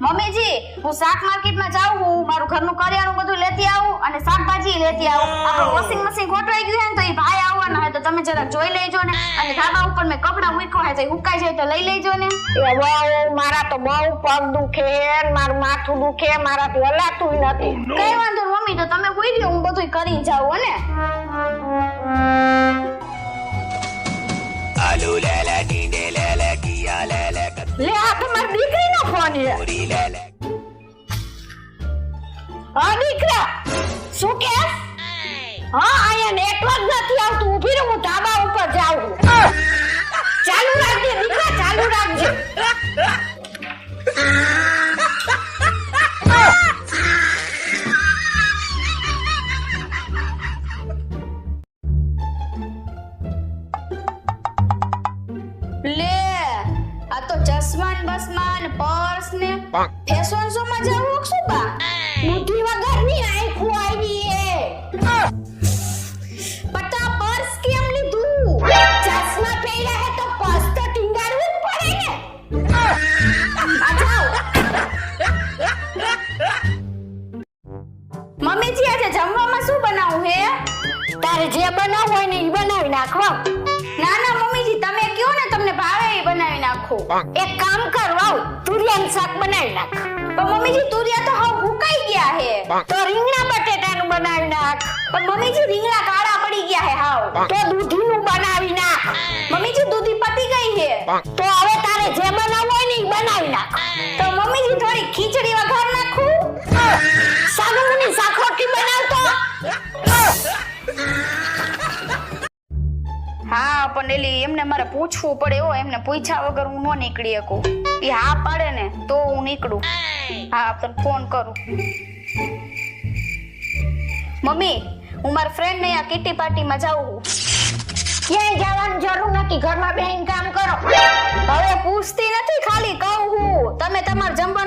મમ્મીજી હું શાક માર્કેટમાં જાઉં હું મારું ઘરનું કરિયાણું બધું લેતી આવું અને શાકભાજી લેતી આવું. આપણું વોશિંગ મશીન ગોઠવાઈ ગયું છે ને તો એ ભાઈ આવવાના હોય તો તમે જરાક જોઈ લેજો ને. અને ધાબા ઉપર મેં કપડાં મૂક્યા હોય તો એ હુકાઈ જાય તો લઈ લેજો ને. એ બહુ મારા તો બહુ પગ દુખે મારું માથું દુખે મારાથી હલાતું નથી. કઈ વાંધો નહીં, મમ્મી તો તમે કોઈ ગયો હું બધું કરી જાઉં ને. આલુ લેલે ટીંડે લેલે કિયા લેલે લે આ તો મારી દીકરીનો છે હા, દીકરા, શું કે? હા, અહીંયા નેટવર્ક નથી આવતું. ઊભી રહો ઉપર જાઉં તો ચશ્મા બસમાન પર્સ ને ફેશન શો માં જાવું શું બા? મુઠ્ઠી વગરની આંખો આવી એ પતા પર્સ કેમ લીધું? ચશ્મા પહેર્યા હે તો પર્સ તો ટીંગાડવું જ પડે ને. આ જાઓ. મમ્મીજી આજે જમવામાં શું બનાવું હે? તારે જે બનાવવું હોય ને એ બનાવી નાખવા. ના ના નાખો એક કામ કર વાવ તુરિયાનું શાક બનાવી નાખ. પણ મમ્મીજી તુરિયા તો હાવ હુકાઈ ગયા હે. તો રીંગણા બટેટાનું બનાવી નાખ. પણ મમ્મીજી રીંગણા કાળા પડી ગયા હે હાવ. તો દૂધીનું બનાવી નાખ. મમ્મીજી દૂધી પતી ગઈ હે. તો હવે તારે જે બનાવવું હોય ને એ બનાવી નાખ. તો મમ્મીજી થોડી ખીચડી વઘાર નાખું. સાગુની સાખોટી બનાવતો. હા પણ એટલે એમને મારે પૂછવું પડે હો એમને પૂછ્યા વગર હું ન નીકળી શકું. એ હા પાડે ને તો હું નીકળું. હા તને ફોન કરું. મમ્મી હું મારા ફ્રેન્ડ ને આ કિટી પાર્ટીમાં જાઉં છું. ક્યાંય જવાની જરૂર નથી ઘરમાં બેહીને કામ કરો. હવે પૂછતી નથી ખાલી કહું હું. તમે તમારું બનાવી